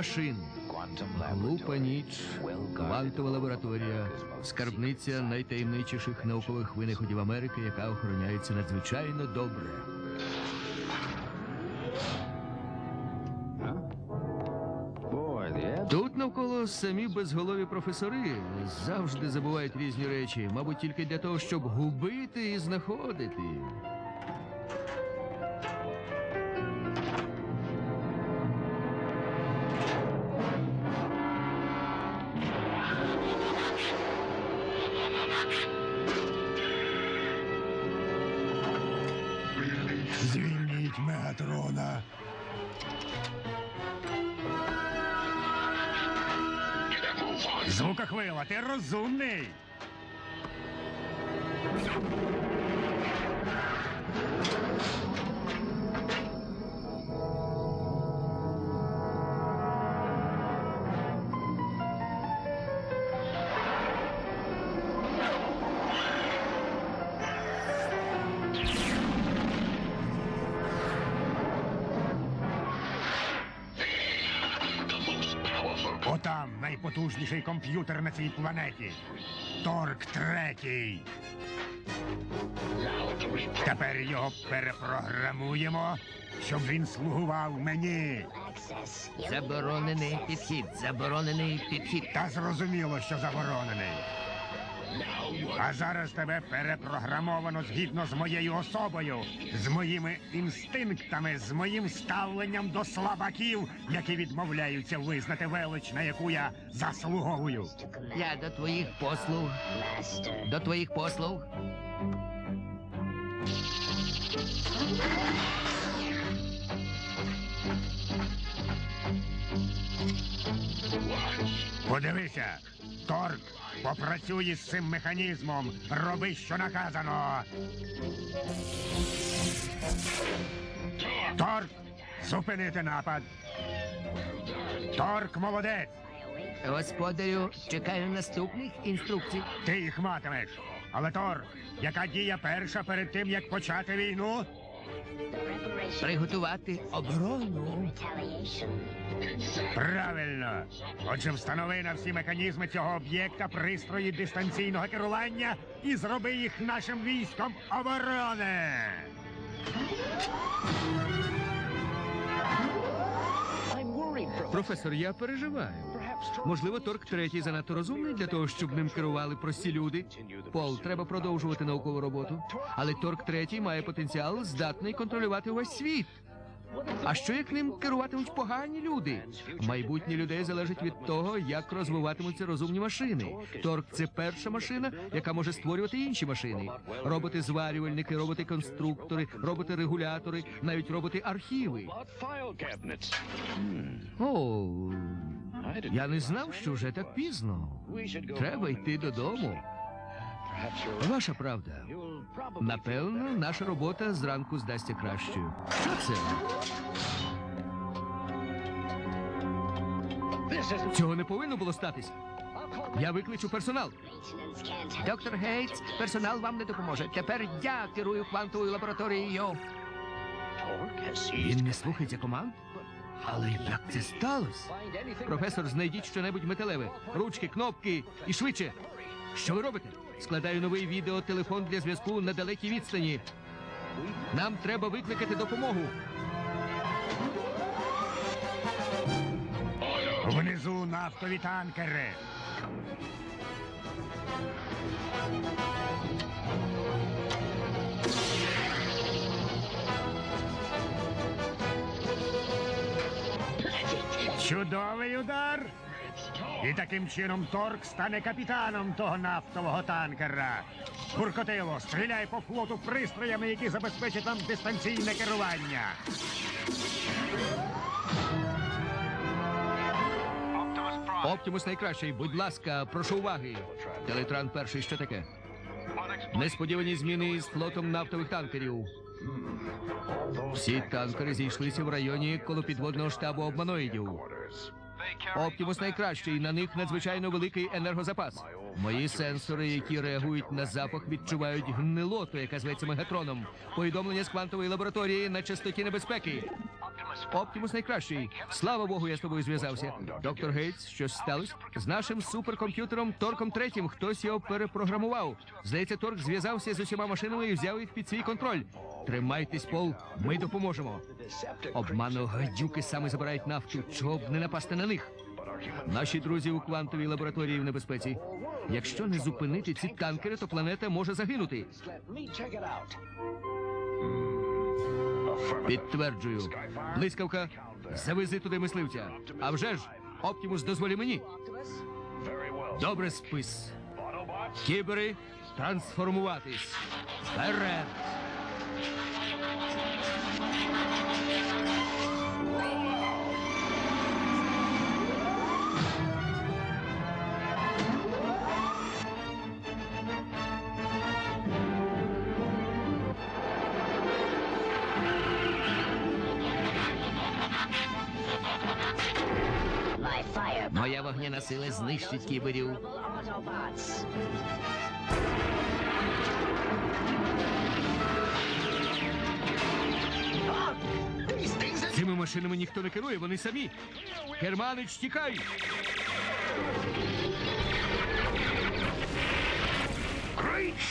Машин. Глупа ніч, квантова лабораторія, скарбниця найтаємничіших наукових винаходів Америки, яка охороняється надзвичайно добре. Тут навколо самі безголові професори завжди забувають різні речі, мабуть, тільки для того, щоб губити і знаходити. Отам найпотужніший комп'ютер на цій планеті. Торк третій. Тепер його перепрограмуємо, щоб він слугував мені. Заборонений підхід, заборонений підхід. Та зрозуміло, що заборонений. А зараз тебе перепрограмовано згідно з моєю особою, з моїми інстинктами, з моїм ставленням до слабаків, які відмовляються визнати велич, на яку я заслуговую. Я до твоїх послуг. До твоїх послуг. Подивися, Торк, попрацюй з цим механізмом. Роби, що наказано. Торк, зупинити напад. Торк молодець. Господарю, чекаю наступних інструкцій. Ти їх матимеш. Але Тор, яка дія перша перед тим, як почати війну? Приготувати оборону. Правильно. Отже, встанови на всі механізми цього об'єкта пристрої дистанційного керування і зроби їх нашим військом оборони. Професор, я переживаю. Можливо, торг третій занадто розумний для того, щоб ним керували прості люди. Пол, треба продовжувати наукову роботу. Але торг третій має потенціал, здатний контролювати увесь світ. А що як ним керуватимуть погані люди? Майбутнє людей залежить від того, як розвиватимуться розумні машини. Торк це перша машина, яка може створювати інші машини. Роботи-зварювальники, роботи-конструктори, роботи-регулятори, навіть роботи-архіви. О, я не знав, що вже так пізно. Треба йти додому. Ваша правда. Напевно, наша робота зранку здасться кращою. Що це? Цього не повинно було статися. Я викличу персонал. Доктор Гейтс, персонал вам не допоможе. Тепер я керую квантовою лабораторією. Він не слухається команд? Але як це сталося? Професор, знайдіть щонебудь металеве. Ручки, кнопки і швидше. Що ви робите? Складаю новий відеотелефон для зв'язку на далекій відстані. Нам треба викликати допомогу. Внизу нафтові танкери. Чудовий удар. І таким чином Торк стане капітаном того нафтового танкера. Буркотило, стріляй по флоту пристроями, які забезпечать нам дистанційне керування. Оптимус найкращий, будь ласка, прошу уваги. Телетран перший, що таке? Несподівані зміни з флотом нафтових танкерів. Всі танкери зійшлися в районі коло підводного штабу обманоїдів. Оптимус найкращий, на них надзвичайно великий енергозапас. Мої сенсори, які реагують на запах, відчувають гнилоту, яка зветься мегатроном. Повідомлення з квантової лабораторії на частоті небезпеки. Оптимус найкращий. Слава Богу, я з тобою зв'язався. Доктор Гейтс, щось сталося? З нашим суперкомп'ютером Торком третім хтось його перепрограмував. Здається, Торк зв'язався з усіма машинами і взяв їх під свій контроль. Тримайтесь, Пол, ми допоможемо. Обманно гадюки саме забирають нафту, чого б не напасти на них. Наші друзі у квантовій лабораторії в небезпеці. Якщо не зупинити ці танкери, то планета може загинути. Підтверджую. Блискавка, завези туди мисливця. А вже ж, Оптимус дозволі мені. Добре спис. Кібери, трансформуватись. Вперед! Моя вогняна сила знищить кіберів. Цими машинами ніхто не керує, вони самі. Германич, тікай!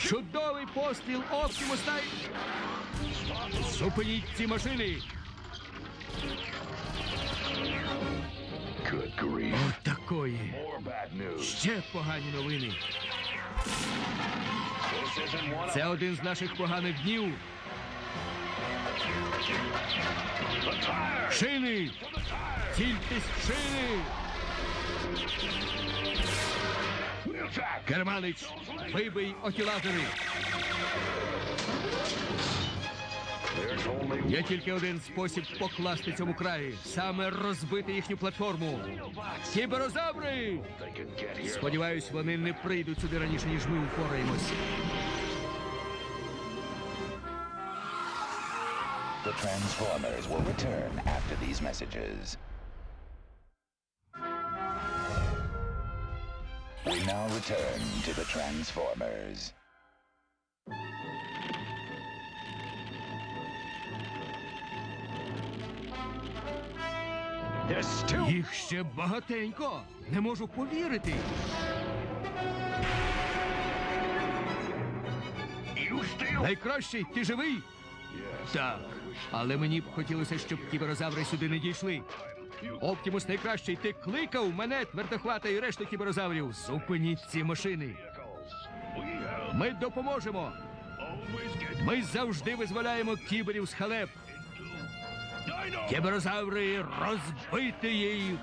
Чудовий постріл Оптимус Тай! Зупиніть ці машини! От такої. Ще погані новини. Це один з наших поганих днів. Шини! Тільки шини! Германич, вибий оті лазери! Є тільки один спосіб покласти цьому краї. Саме розбити їхню платформу. Кіберозаври! Сподіваюсь, вони не прийдуть сюди раніше, ніж ми упораємось. The Transformers will return after these messages. We now return to the Transformers. Їх ще багатенько. Не можу повірити. Найкращий, ти живий? Так. Але мені б хотілося, щоб кіберозаври сюди не дійшли. Оптимус найкращий, ти кликав мене, твердохвата і решту кіберозаврів. Зупиніть ці машини. Ми допоможемо. Ми завжди визволяємо кіберів з халеп. Кіберозаври, розбити їх.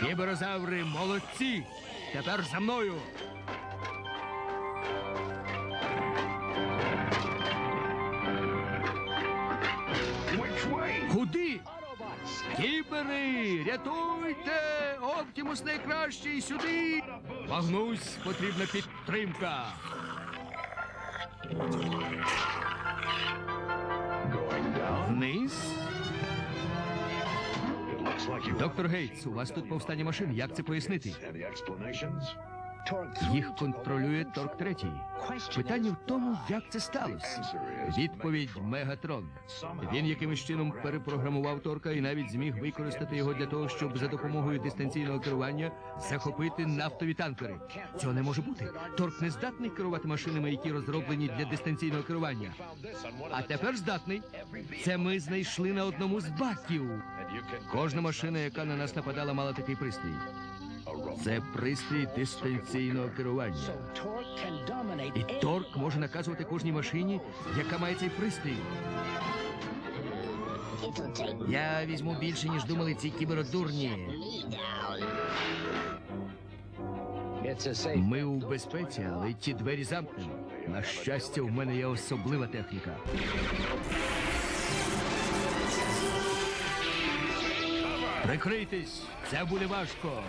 Кіберозаври молодці. Тепер за мною. Куди? Кібери, рятуйте! Оптимус найкращий сюди! Вагнусь, потрібна підтримка. Вниз. Доктор Гейтс, у вас тут повстання машин. Як це пояснити? Їх контролює Торк третій. Питання в тому, як це сталося. Відповідь Мегатрон. Він якимось чином перепрограмував Торка і навіть зміг використати його для того, щоб за допомогою дистанційного керування захопити нафтові танкери. Цього не може бути. Торк не здатний керувати машинами, які розроблені для дистанційного керування. А тепер здатний. Це ми знайшли на одному з баків. Кожна машина, яка на нас нападала, мала такий пристрій. Це пристрій дистанційного керування. І торк може наказувати кожній машині, яка має цей пристрій. Я візьму більше, ніж думали ці кіберодурні. Ми у безпеці, але ті двері замкнені. На щастя, у мене є особлива техніка. Прикрийтесь, це буде важко.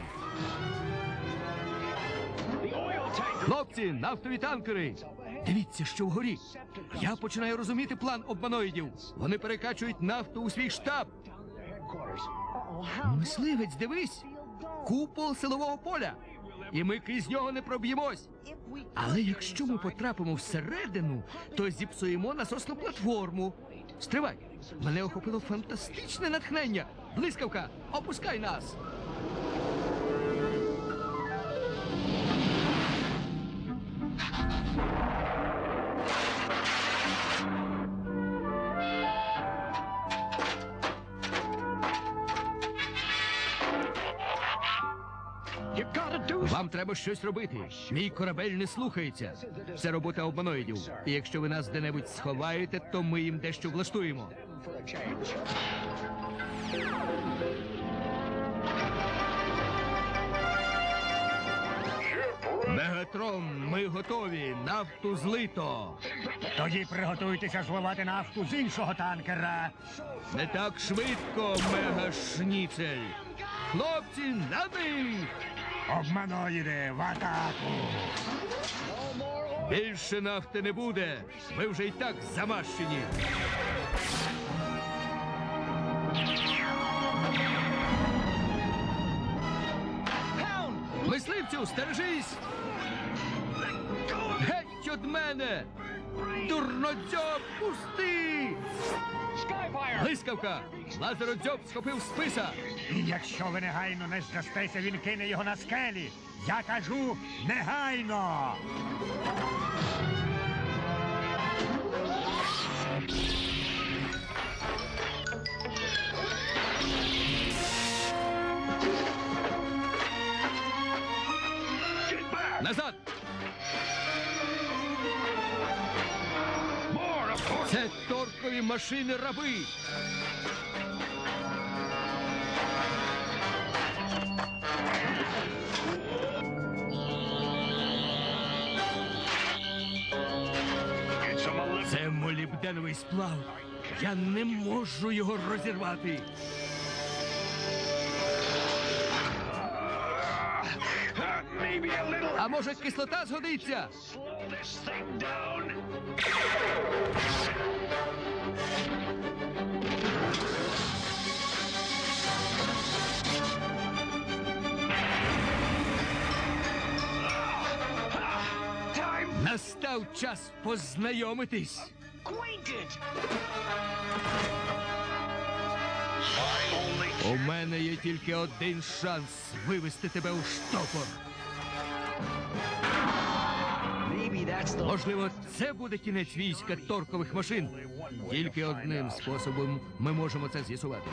Хлопці, нафтові танкери! Дивіться, що вгорі. Я починаю розуміти план обманоїдів. Вони перекачують нафту у свій штаб. Мисливець, дивись! Купол силового поля. І ми крізь нього не проб'ємось. Але якщо ми потрапимо всередину, то зіпсуємо насосну платформу. Стривай! Мене охопило фантастичне натхнення. Блискавка, опускай нас! Вам треба щось робити. Мій корабель не слухається. Це робота обманоїдів. І якщо ви нас де-небудь сховаєте, то ми їм дещо влаштуємо. Мегатрон, ми готові. Нафту злито. Тоді приготуйтеся зливати нафту з іншого танкера. Не так швидко, мегашніцель. Хлопці, на них! Обманоїди в атаку. Більше нафти не буде. Ви вже й так замащені. Мисливцю, стережись! Геть од мене! Дурнодзьоб, пусти! Блискавка! Лазеродзьоб схопив списа! І якщо ви негайно не здастеся, він кине його на скелі. Я кажу негайно. A molybdenum. Це молібденовий сплав. Я не можу його розірвати. А може кислота згодиться? Настав час познайомитись. У мене є тільки один шанс вивести тебе у штопор. Можливо, це буде кінець війська торкових машин. Тільки одним способом ми можемо це з'ясувати.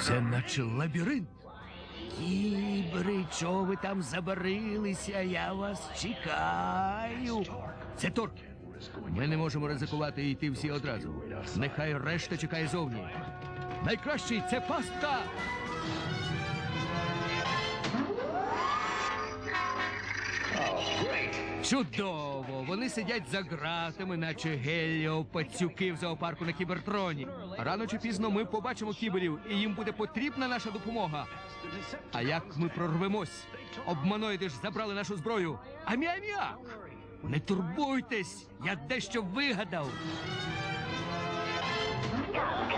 Це наче лабіринт. Кібери, чого ви там забарилися? Я вас чекаю. Це торк. Ми не можемо ризикувати і йти всі одразу. Нехай решта чекає зовні. Найкращий це пастка. Чудово! Вони сидять за ґратами, наче геліо пацюки в зоопарку на кібертроні. Рано чи пізно ми побачимо кіберів, і їм буде потрібна наша допомога. А як ми прорвемось? Обманоїди ж забрали нашу зброю. А м'я-м'як! Не турбуйтесь, я дещо вигадав.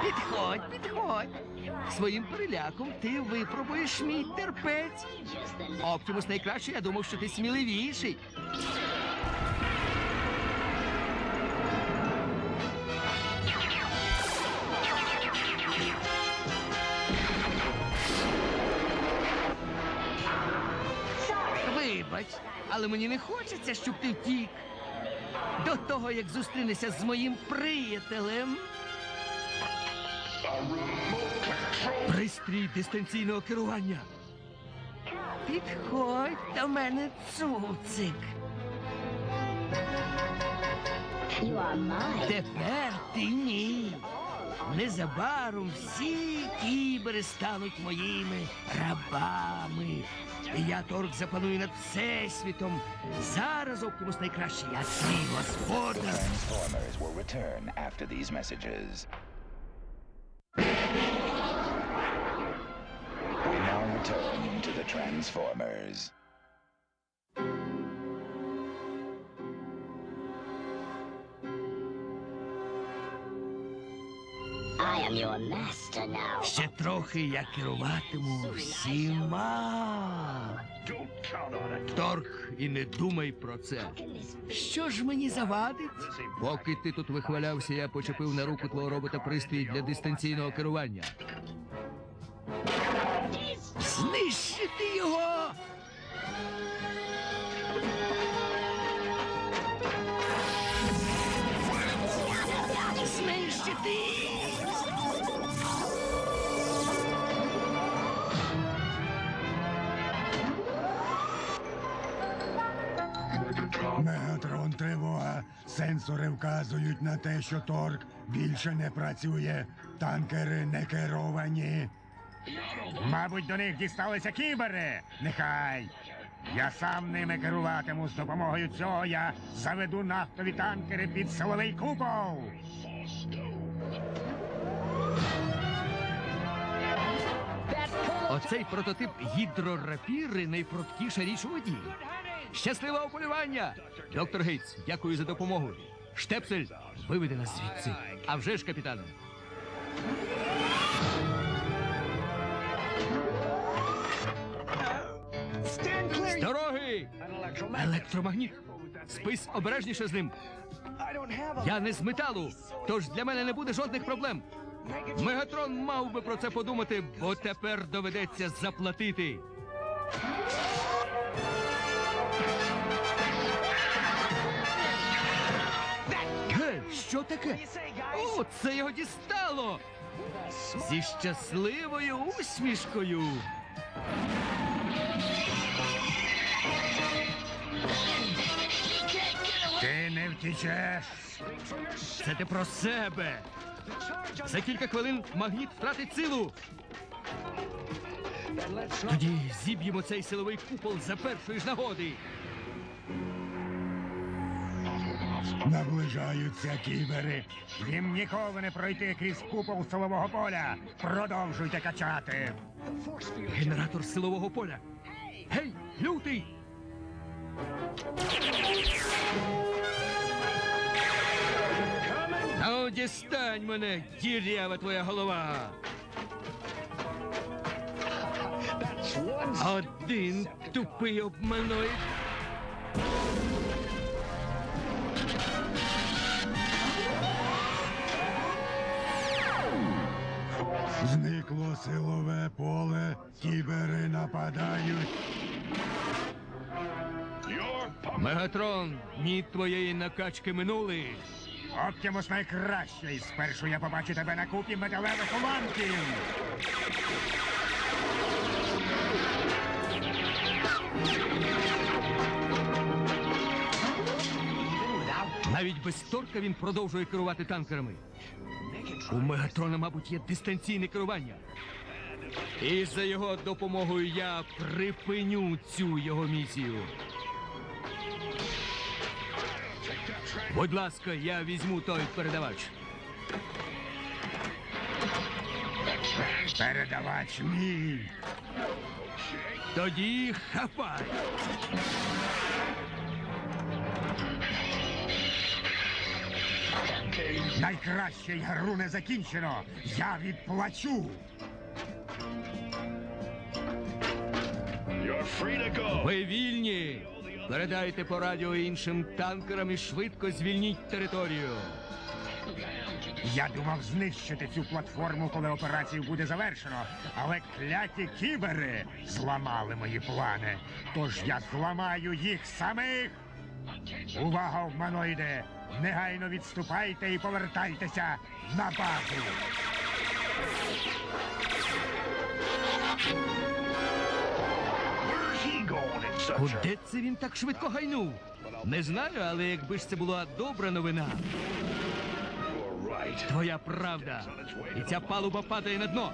Підходь, підходь. Своїм переляком ти випробуєш мій терпець. Оптимус найкраще, я думав, що ти сміливіший. Вибач, але мені не хочеться, щоб ти втік. До того, як зустрінешся з моїм приятелем. Пристрій дистанційного керування. Підходь до мене, цуцик. You are mine. Тепер ти ні. Незабаром всі кібери стануть моїми рабами. І я торг запаную над всесвітом. Зараз Оптимус найкраще, я твій господар. We now return to the Transformers. I am your master now. Ще трохи я керуватиму всіма. Торг, і не думай про це. Що ж мені завадить? Поки ти тут вихвалявся, я почепив на руку твого робота пристрій для дистанційного керування. Знищити його! Знищити! Тривога. Сенсори вказують на те, що торг більше не працює. Танкери не керовані. Мабуть, до них дісталися кібери. Нехай. Я сам ними керуватиму. З допомогою цього я заведу нафтові танкери під силовий купол. Оцей прототип гідрорапіри найпруткіша річ у воді. Щасливого полювання! Доктор Гейтс, дякую за допомогу. Штепсель, виведи нас звідси. А вже ж, капітане. З дороги! Електромагніт. Спис обережніше з ним. Я не з металу, тож для мене не буде жодних проблем. Мегатрон мав би про це подумати, бо тепер доведеться заплатити. Що таке? О, це його дістало! Зі щасливою усмішкою. Ти не втічеш. Це ти про себе. За кілька хвилин магніт втратить силу. Тоді зіб'ємо цей силовий купол за першої ж нагоди. Наближаються кібери. Їм ніколи не пройти крізь купол силового поля. Продовжуйте качати. Генератор силового поля. Гей, лютий! Ну, дістань мене, дірява твоя голова. Один тупий обманоїд. Силове поле, кібери нападають. Мегатрон, ні твоєї накачки минули. Оптимус найкращий. Спершу я побачу тебе на купі металевих уламків. Навіть без торка він продовжує керувати танкерами. У Мегатрона, мабуть, є дистанційне керування. І за його допомогою я припиню цю його місію. Будь ласка, я візьму той передавач. Передавач мій. Тоді хапай. Найкращий гру не закінчено. Я відплачу. Ви вільні. Передайте по радіо іншим танкерам і швидко звільніть територію. Я думав знищити цю платформу, коли операцію буде завершено. Але кляті кібери зламали мої плани. Тож я зламаю їх самих. Увага, обманоїде! Негайно відступайте і повертайтеся на базу. Куди це він так швидко гайнув? Не знаю, але якби ж це була добра новина. Твоя правда. І ця палуба падає на дно.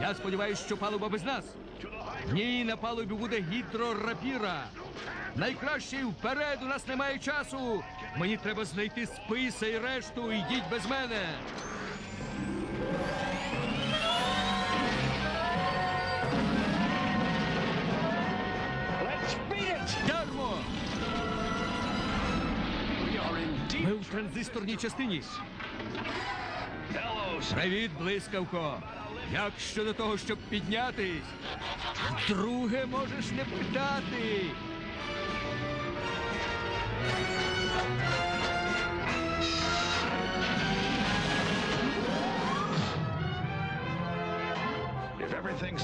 Я сподіваюся, що палуба без нас. Ні, на палубі буде гідрорапіра. Найкраще вперед, у нас немає часу. Мені треба знайти списа і решту. Йдіть без мене. Ми в транзисторній частині. Привіт, блискавко. Як щодо того, щоб піднятись? Друге можеш не питати.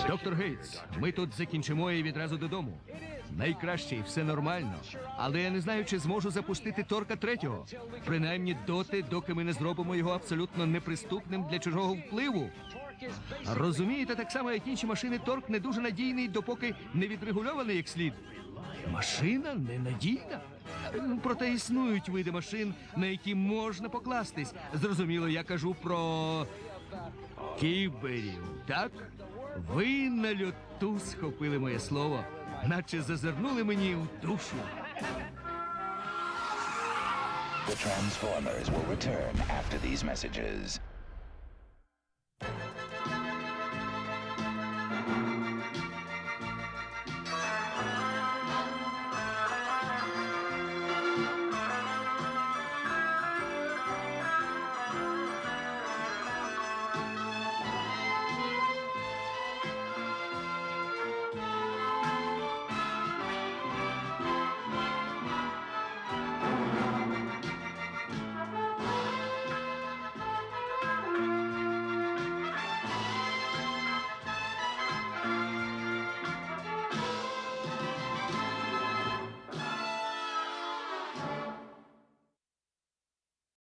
Доктор Гейтс, ми тут закінчимо і відразу додому. Найкраще і все нормально. Але я не знаю, чи зможу запустити торка третього. Принаймні доти, доки ми не зробимо його абсолютно неприступним для чужого впливу. Розумієте, так само, як інші машини, торк не дуже надійний, допоки не відрегульований як слід. Машина ненадійна. Проте існують види машин, на які можна покластись. Зрозуміло, я кажу про кіберів, так? Ви на льоту схопили моє слово, наче зазирнули мені в душу. The Transformers will return after these messages.